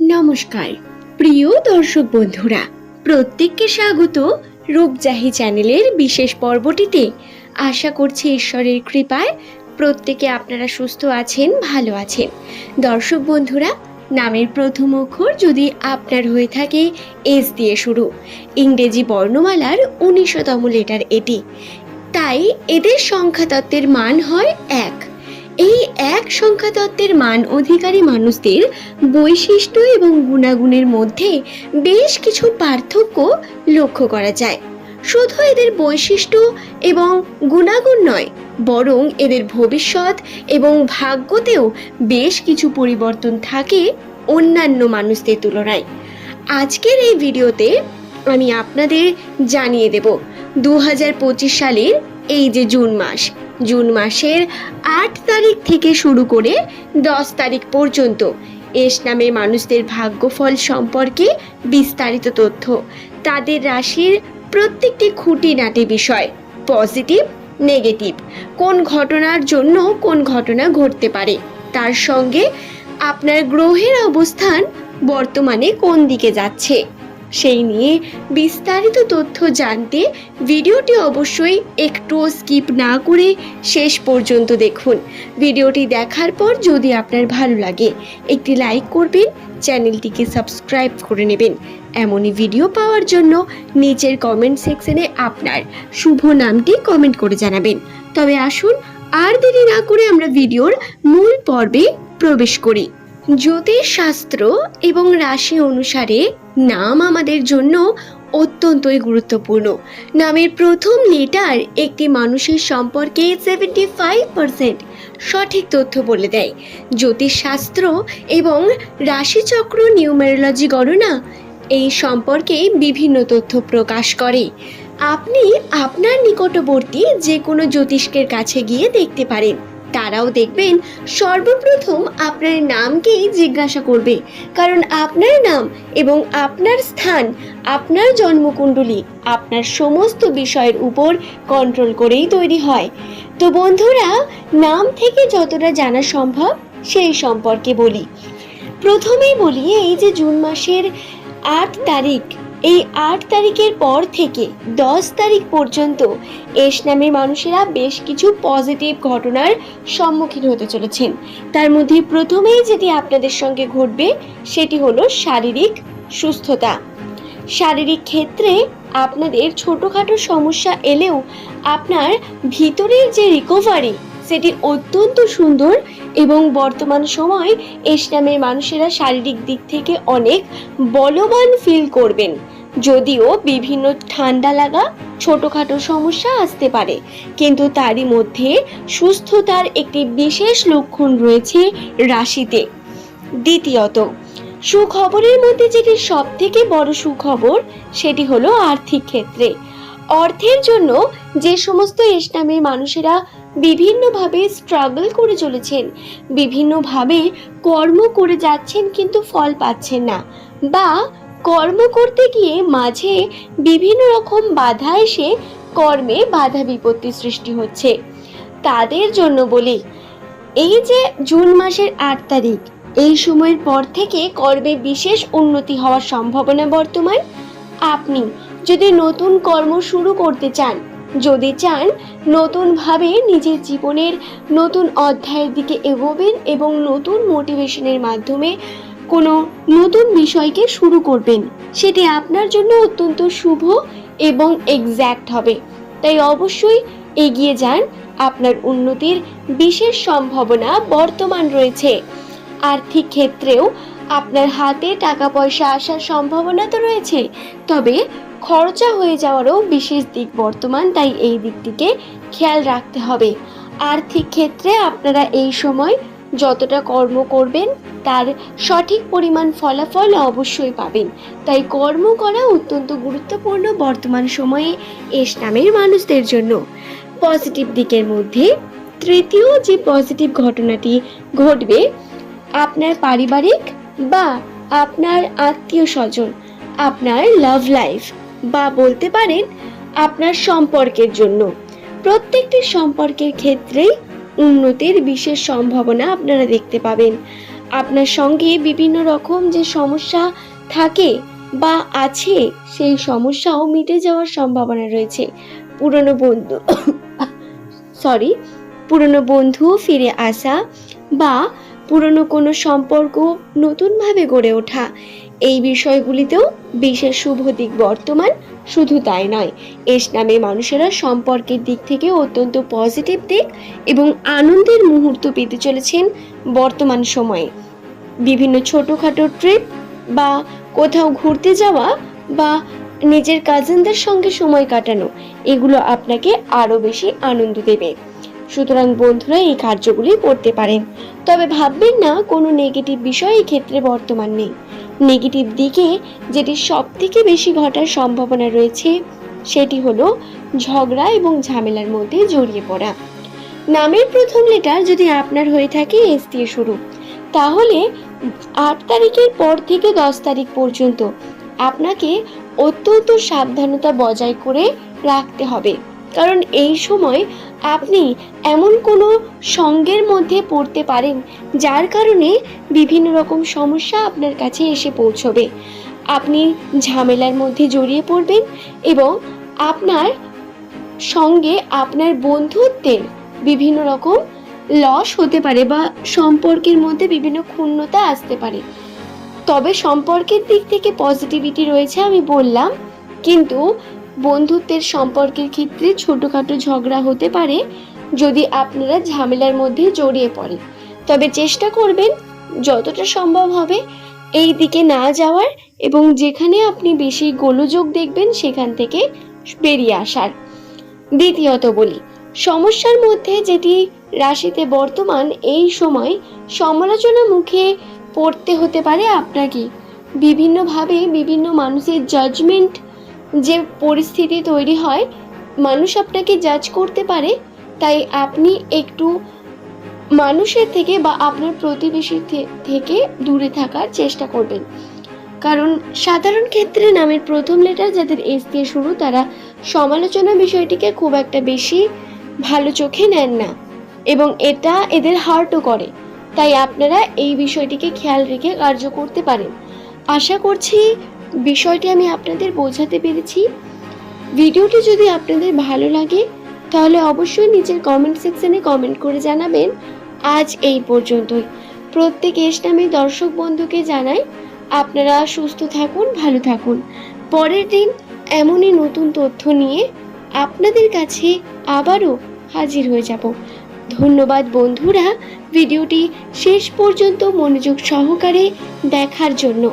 নমস্কার। প্রিয় দর্শক বন্ধুরা, প্রত্যেককে স্বাগত রূপজাহি চ্যানেলের বিশেষ পর্বটিতে। আশা করছি ঈশ্বরের কৃপায় প্রত্যেকে আপনারা সুস্থ আছেন, ভালো আছেন। দর্শক বন্ধুরা, নামের প্রথম অক্ষর যদি আপনার হয়ে থাকে এস দিয়ে শুরু। ইংরেজি বর্ণমালার উনিশতম লেটার এটি। তাই এদের সংখ্যাতত্ত্বের মান হয় এক। এই এক সংখ্যা তত্ত্বের মান অধিকারী মানুষদের বৈশিষ্ট্য এবং গুণাগুণের মধ্যে বেশ কিছু পার্থক্য লক্ষ্য করা যায়। শুধু এদের বৈশিষ্ট্য এবং গুণাগুণ নয়, বরং এদের ভবিষ্যৎ এবং ভাগ্যতেও বেশ কিছু পরিবর্তন থাকে অন্যান্য মানুষদের তুলনায়। আজকের এই ভিডিওতে আমি আপনাদের জানিয়ে দেব দু হাজার পঁচিশ সালের এই যে জুন মাস জুন মাসের আট তারিখ থেকে শুরু করে দশ তারিখ পর্যন্ত। এস নামে মানুষদের ভাগ্যফল সম্পর্কে বিস্তারিত তথ্য। তাদের রাশির প্রত্যেকটি খুঁটিনাটি বিষয়, পজিটিভ, নেগেটিভ। কোন ঘটনার জন্য কোন ঘটনা ঘটতে পারে? তার সঙ্গে আপনার গ্রহের অবস্থান বর্তমানে কোন দিকে যাচ্ছে? সেই নিয়ে বিস্তারিত তথ্য জানতে ভিডিওটি অবশ্যই একটুও স্কিপ না করে শেষ পর্যন্ত দেখুন। ভিডিওটি দেখার পর যদি আপনার ভালো লাগে, একটি লাইক করবেন, চ্যানেলটিকে সাবস্ক্রাইব করে নেবেন। এমনই ভিডিও পাওয়ার জন্য নিচের কমেন্ট সেকশনে আপনার শুভ নামটি কমেন্ট করে জানাবেন। তবে আসুন, আর দেরি না করে আমরা ভিডিওর মূল পর্বে প্রবেশ করি। জ্যোতিষ শাস্ত্র এবং রাশি অনুসারে নাম আমাদের জন্য অত্যন্তই গুরুত্বপূর্ণ। নামের প্রথম লেটার একটি মানুষের সম্পর্কে সেভেন্টি ফাইভ পার্সেন্ট সঠিক তথ্য বলে দেয়। জ্যোতিষশাস্ত্র এবং রাশিচক্র নিউমেরোলজি গণনা এই সম্পর্কে বিভিন্ন তথ্য প্রকাশ করে। আপনি আপনার নিকটবর্তী যে কোনো জ্যোতিষ্কের কাছে গিয়ে দেখতে পারেন। তারাও দেখবেন সর্বপ্রথম আপনার নামকেই জিজ্ঞাসা করবে। কারণ আপনার নাম এবং আপনার স্থান, আপনার জন্মকুণ্ডলী, আপনার সমস্ত বিষয়ের উপর কন্ট্রোল করেই তৈরি হয়। তো বন্ধুরা, নাম থেকে যতটা জানা সম্ভব সেই সম্পর্কে বলি। প্রথমেই বলি, এই যে জুন মাসের আট তারিখ এই আট তারিখের পর থেকে দশ তারিখ পর্যন্ত এস নামের মানুষেরা বেশ কিছু পজিটিভ ঘটনার সম্মুখীন হতে চলেছেন। তার মধ্যে প্রথমেই যেটি আপনাদের সঙ্গে ঘটবে, সেটি হলো শারীরিক সুস্থতা। শারীরিক ক্ষেত্রে আপনাদের ছোটোখাটো সমস্যা এলেও আপনার ভিতরের যে রিকভারি সেটি অত্যন্ত সুন্দর এবং বর্তমান সময় এস নামের মানুষেরা শারীরিক দিক থেকে অনেক বলবান ফিল করবেন। যদিও বিভিন্ন ঠান্ডা লাগা, ছোটোখাটো সমস্যা আসতে পারে, কিন্তু তারই মধ্যে সুস্থতার একটি বিশেষ লক্ষণ রয়েছে রাশিতে। দ্বিতীয়ত, সুখবরের মধ্যে যেটি সব থেকে বড় সুখবর, সেটি হলো আর্থিক ক্ষেত্রে। অর্থের জন্য যে সমস্ত ইসলামের মানুষেরা বিভিন্নভাবে স্ট্রাগল করে চলেছেন, বিভিন্নভাবে কর্ম করে যাচ্ছেন কিন্তু ফল পাচ্ছেন না বা কর্ম করতে গিয়ে মাঝে বিভিন্ন রকম বাধা এসে কর্মে বাধা বিপত্তি সৃষ্টি হচ্ছে। তাদের জন্য বলি, এই যে জুন মাসের আট তারিখ, এই সময়ের পর থেকে কর্মে বিশেষ উন্নতি হওয়ার সম্ভাবনা বর্তমান। আপনি যদি নতুন কর্ম শুরু করতে চান, যদি চান নতুনভাবে নিজের জীবনের নতুন অধ্যায়ের দিকে এগোবেন এবং নতুন মোটিভেশনের মাধ্যমে কোনো নতুন বিষয়কে শুরু করবেন, সেটি আপনার জন্য অত্যন্ত শুভ এবং এক্স্যাক্ট হবে। তাই অবশ্যই এগিয়ে যান, আপনার উন্নতির বিশেষ সম্ভাবনা বর্তমান রয়েছে। আর্থিক ক্ষেত্রেও আপনার হাতে টাকা পয়সা আসার সম্ভাবনা তো রয়েছে, তবে খরচা হয়ে যাওয়ারও বিশেষ দিক বর্তমান, তাই এই দিকটিকে খেয়াল রাখতে হবে। আর্থিক ক্ষেত্রে আপনারা এই সময় যতটা কর্ম করবেন, তার সঠিক পরিমাণ ফলাফল অবশ্যই পাবেন। তাই কর্ম করা অত্যন্ত গুরুত্বপূর্ণ বর্তমান সময়ে এস নামের মানুষদের জন্য। পজিটিভ দিকের মধ্যে তৃতীয় যে পজিটিভ ঘটনাটি ঘটবে, আপনার পারিবারিক বা আপনার আত্মীয় স্বজন, আপনার লাভ লাইফ বা বলতে পারেন আপনার সম্পর্কের জন্য। প্রত্যেকটি সম্পর্কের ক্ষেত্রেই উন্নতির বিশেষ সম্ভাবনা আপনারা দেখতে পাবেন। আপনার সঙ্গে বিভিন্ন রকম যে সমস্যা থাকে বা আছে, সেই সমস্যাও মিটে যাওয়ার সম্ভাবনা রয়েছে। পুরনো বন্ধু সরি পুরনো বন্ধু ফিরে আসা বা পুরনো কোনো সম্পর্ক নতুনভাবে গড়ে ওঠা এই বিষয়গুলিতেও বিশেষ শুভ দিক বর্তমান শুধু তাই নয়। এস নামে মানুষেরা সম্পর্কের দিক থেকে অত্যন্ত পজিটিভ দিক এবং আনন্দের মুহূর্ত পেতে চলেছেন বর্তমান সময়ে। বিভিন্ন ছোটোখাটো ট্রিপ বা কোথাও ঘুরতে যাওয়া বা নিজের কাজিনদের সঙ্গে সময় কাটানো, এগুলো আপনাকে আরও বেশি আনন্দ দেবে। সুতরাং বন্ধুরা, এই কার্যগুলি করতে পারেন। তবে ভাববেন না, কোনো নেগেটিভ বিষয় এই ক্ষেত্রে বর্তমান নেই। নেগেটিভ দিকে যেটি সব থেকে বেশি ঘটার সম্ভাবনা রয়েছে, সেটি হলো ঝগড়া এবং ঝামেলার মধ্যে জড়িয়ে পড়া। নামের প্রথম লেটার যদি আপনার হয়ে থাকে এস দিয়ে শুরু। তাহলে আট তারিখের পর থেকে দশ তারিখ পর্যন্ত আপনাকে অত্যন্ত সাবধানতা বজায় করে রাখতে হবে। কারণ এই সময় আপনি এমন কোনো সঙ্গের মধ্যে পড়তে পারেন যার কারণে বিভিন্ন রকম সমস্যা আপনার কাছে এসে পৌঁছবে। আপনি ঝামেলার মধ্যে জড়িয়ে পড়বেন এবং আপনার সঙ্গে আপনার বন্ধুত্বের বিভিন্ন রকম লস হতে পারে বা সম্পর্কের মধ্যে বিভিন্ন ক্ষুণ্ণতা আসতে পারে। তবে সম্পর্কের দিক থেকে পজিটিভিটি রয়েছে আমি বললাম, কিন্তু বন্ধুত্বের সম্পর্কের ক্ষেত্রে ছোটোখাটো ঝগড়া হতে পারে যদি আপনারা ঝামেলার মধ্যে জড়িয়ে পড়ে তবে চেষ্টা করবেন যতটা সম্ভব হবে এই দিকে না যাওয়ার এবং যেখানে আপনি বেশি গোলযোগ দেখবেন সেখান থেকে বেরিয়ে আসার। দ্বিতীয়ত বলি, সমস্যার মধ্যে যেটি রাশিতে বর্তমান এই সময় সমালোচনা মুখে পড়তে হতে পারে আপনাকে। বিভিন্নভাবে বিভিন্ন মানুষের জাজমেন্ট যে পরিস্থিতি তৈরি হয়, মানুষ আপনাকে জাজ করতে পারে, তাই আপনি একটু মানুষের থেকে বা আপনার প্রতিবেশী থে- থেকে দূরে থাকার চেষ্টা করবেন। কারণ সাধারণ ক্ষেত্রে নামের প্রথম লেটার যাদের এস দিয়ে শুরু, তারা সমালোচনা বিষয়টিকে খুব একটা বেশি ভালো চোখে নেন না এবং এটা এদের হার্টও করে। তাই আপনারা এই বিষয়টিকে খেয়াল রেখে কার্য করতে পারেন। আশা করছি বিষয়টি আমি আপনাদের বোঝাতে পেরেছি। ভিডিওটি যদি আপনাদের ভালো লাগে, তাহলে অবশ্যই নিচের কমেন্ট সেকশনে কমেন্ট করে জানাবেন। আজ এই পর্যন্তই। প্রত্যেক এস নামে দর্শক বন্ধুকে জানাই, আপনারা সুস্থ থাকুন, ভালো থাকুন। পরের দিন এমনই নতুন তথ্য নিয়ে আপনাদের কাছে আবারও হাজির হয়ে যাব। ধন্যবাদ বন্ধুরা, ভিডিওটি শেষ পর্যন্ত মনোযোগ সহকারে দেখার জন্য।